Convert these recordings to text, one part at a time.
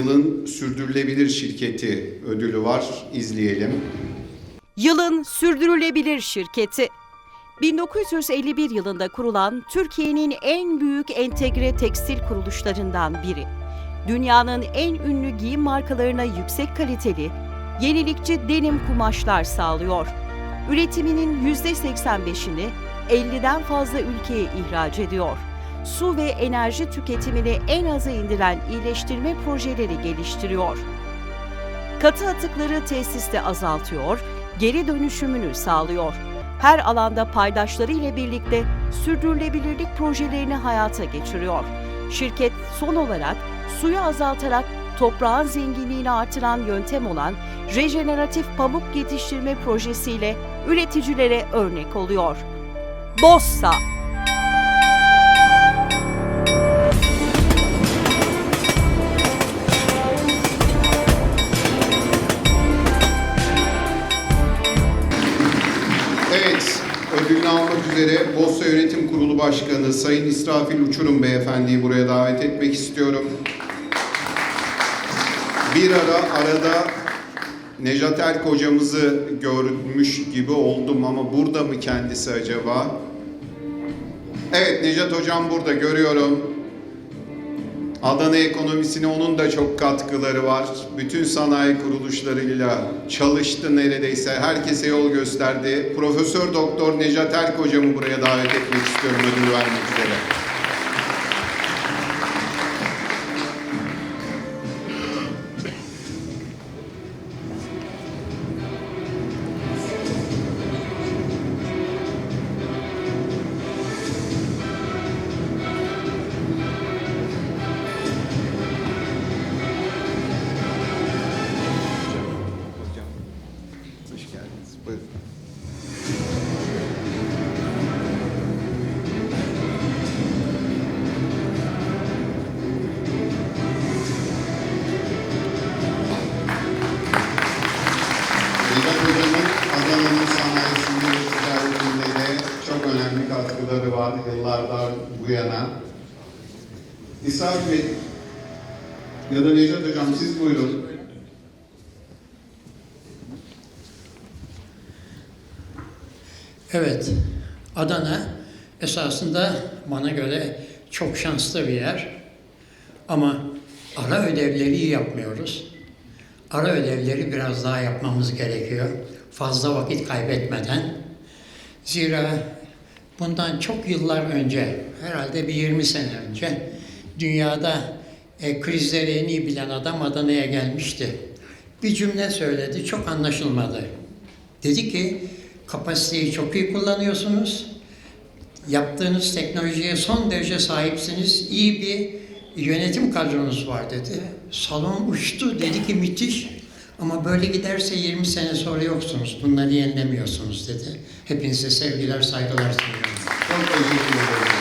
Yılın sürdürülebilir şirketi ödülü var. İzleyelim. Yılın sürdürülebilir şirketi. 1951 yılında kurulan Türkiye'nin en büyük entegre tekstil kuruluşlarından biri. Dünyanın en ünlü giyim markalarına yüksek kaliteli, yenilikçi denim kumaşlar sağlıyor. Üretiminin %85'ini 50'den fazla ülkeye ihraç ediyor. Su ve enerji tüketimini en aza indiren iyileştirme projeleri geliştiriyor. Katı atıkları tesiste azaltıyor, geri dönüşümünü sağlıyor. Her alanda paydaşları ile birlikte sürdürülebilirlik projelerini hayata geçiriyor. Şirket son olarak suyu azaltarak toprağın zenginliğini artıran yöntem olan rejeneratif pamuk yetiştirme projesiyle üreticilere örnek oluyor. Bossa üzere Bossa Yönetim Kurulu Başkanı Sayın İsrafil Uçurum Beyefendi'yi buraya davet etmek istiyorum. Bir ara arada Nejat Erk hocamızı görmüş gibi oldum ama burada mı kendisi acaba? Evet Nejat hocam burada görüyorum. Adana ekonomisine onun da çok katkıları var. Bütün sanayi kuruluşlarıyla çalıştı neredeyse. Herkese yol gösterdi. Profesör Doktor Nejat Erk hocamı buraya davet etmek istiyorum ödül vermek üzere. Var yıllardan bu yana. İsa'k Bey ya da Nejat Hocam siz buyurun. Evet, Adana esasında bana göre çok şanslı bir yer. Ama ara ödevleri yapmıyoruz. Ara ödevleri biraz daha yapmamız gerekiyor. Fazla vakit kaybetmeden. Zira bundan çok yıllar önce, herhalde bir 20 sene önce dünyada e, krizleri en iyi bilen adam Adana'ya gelmişti. Bir cümle söyledi, çok anlaşılmadı. Dedi ki, kapasiteyi çok iyi kullanıyorsunuz. Yaptığınız teknolojiye son derece sahipsiniz. İyi bir yönetim kadronuz var dedi. Salon uçtu. Dedi ki müthiş. Ama böyle giderse 20 sene sonra yoksunuz. Bunları yenilemiyorsunuz dedi. Hepinize sevgiler, saygılar sunuyorum. Çok teşekkür ederim.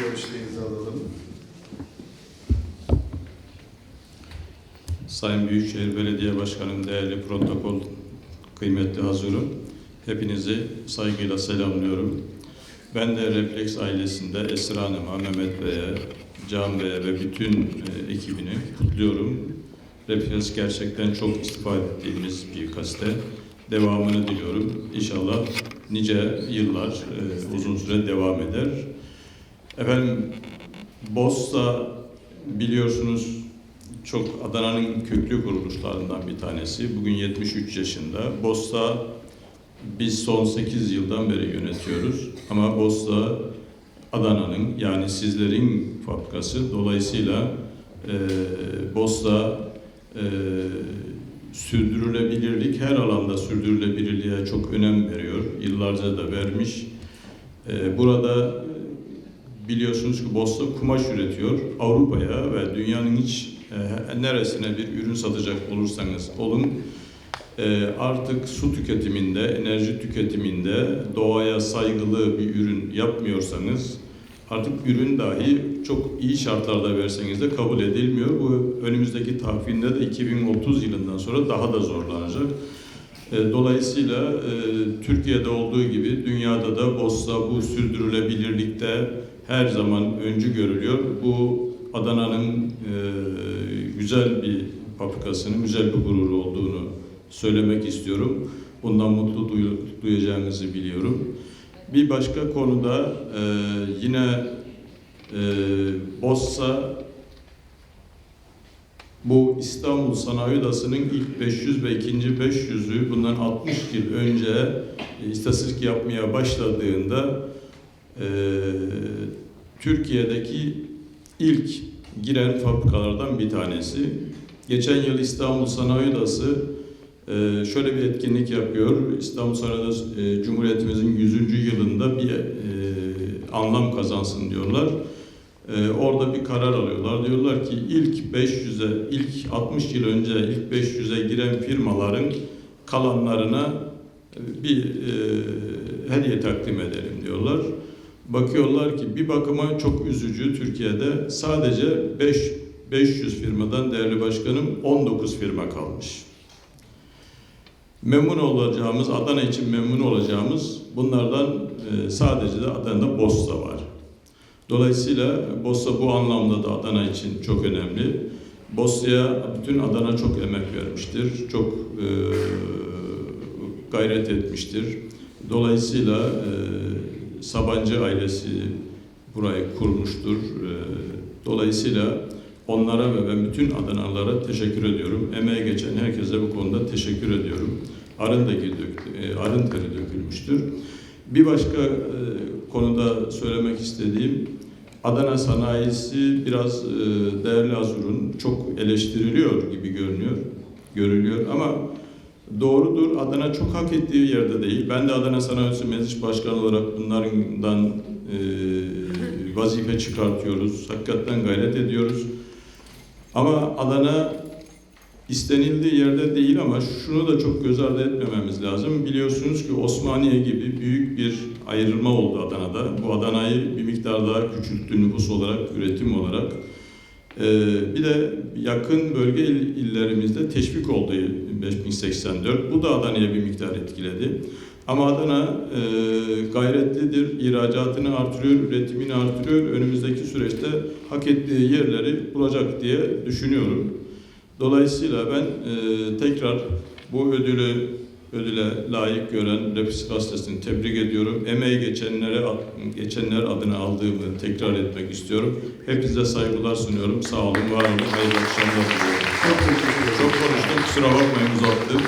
Görüşlerinizi alalım. Sayın Büyükşehir Belediye Başkanım, değerli protokol, kıymetli hazırım. Hepinizi saygıyla selamlıyorum. Ben de Refleks ailesinde Esra Hanım'a, Mehmet Bey'e, Can Bey'e ve bütün e, ekibini kutluyorum. Refleks gerçekten çok istifade ettiğimiz bir gazete. Devamını diliyorum. İnşallah nice yıllar, e, uzun süre devam eder. Efendim, Bosta biliyorsunuz çok Adana'nın köklü kuruluşlarından bir tanesi. Bugün 73 yaşında. Bosta biz son 8 yıldan beri yönetiyoruz. Ama Bosta Adana'nın yani sizlerin fabrikası. Dolayısıyla e, Bosta e, sürdürülebilirlik her alanda sürdürülebilirliğe çok önem veriyor. Yıllarca da vermiş. E, burada biliyorsunuz ki Bosta kumaş üretiyor. Avrupa'ya ve dünyanın hiç e, neresine bir ürün satacak olursanız olun e, artık su tüketiminde, enerji tüketiminde doğaya saygılı bir ürün yapmıyorsanız artık ürün dahi çok iyi şartlarda verseniz de kabul edilmiyor. Bu önümüzdeki tahvinde de 2030 yılından sonra daha da zorlanacak. E, Dolayısıyla e, Türkiye'de olduğu gibi dünyada da BOS'ta bu sürdürülebilirlikte her zaman öncü görülüyor. Bu Adana'nın e, güzel bir fabrikasının, güzel bir gururu olduğunu söylemek istiyorum. Bundan mutlu duyu- duyacağınızı biliyorum. Bir başka konuda e, yine e, Bossa bu İstanbul Sanayi Odası'nın ilk 500 ve ikinci 500'ü bundan 60 yıl önce e, istatistik yapmaya başladığında e, Türkiye'deki ilk giren fabrikalardan bir tanesi. Geçen yıl İstanbul Sanayi Odası e, şöyle bir etkinlik yapıyor. İstanbul Sanayi Odası e, Cumhuriyetimizin 100. yılında bir e, anlam kazansın diyorlar. Ee, orada bir karar alıyorlar. Diyorlar ki ilk 500'e, ilk 60 yıl önce ilk 500'e giren firmaların kalanlarına e, bir hediye takdim edelim diyorlar. Bakıyorlar ki bir bakıma çok üzücü Türkiye'de sadece 5 500 firmadan değerli başkanım 19 firma kalmış. Memnun olacağımız, Adana için memnun olacağımız bunlardan e, sadece de Adana'da Bossa var. Dolayısıyla Bossa bu anlamda da Adana için çok önemli. Bossa'ya bütün Adana çok emek vermiştir, çok e, gayret etmiştir. Dolayısıyla e, Sabancı ailesi burayı kurmuştur. E, dolayısıyla onlara ve ben bütün Adanalılara teşekkür ediyorum. Emeğe geçen herkese bu konuda teşekkür ediyorum. Arın, da dök, e, arın teri dökülmüştür. Bir başka e, konuda söylemek istediğim Adana sanayisi biraz e, değerli Azur'un çok eleştiriliyor gibi görünüyor, görülüyor ama doğrudur. Adana çok hak ettiği yerde değil. Ben de Adana Sanayisi Meclis Başkanı olarak bunlardan e, vazife çıkartıyoruz. Hakikaten gayret ediyoruz. Ama Adana istenildiği yerde değil ama şunu da çok göz ardı etmememiz lazım. Biliyorsunuz ki Osmaniye gibi büyük bir ayrılma oldu Adana'da. Bu Adana'yı bir miktar daha küçülttü nüfus olarak, üretim olarak. Ee, bir de yakın bölge il- illerimizde teşvik oldu 5084. Bu da Adana'ya bir miktar etkiledi. Ama Adana e, gayretlidir, ihracatını artırıyor, üretimini artırıyor. Önümüzdeki süreçte hak ettiği yerleri bulacak diye düşünüyorum. Dolayısıyla ben e, tekrar bu ödülü ödüle layık gören Refis Gazetesi'ni tebrik ediyorum. Emeği geçenlere geçenler adına aldığımı tekrar etmek istiyorum. Hepinize saygılar sunuyorum. Sağ olun, var olun. Hayırlı akşamlar diliyorum. Çok. Çok konuştum, kusura bakmayın uzattım.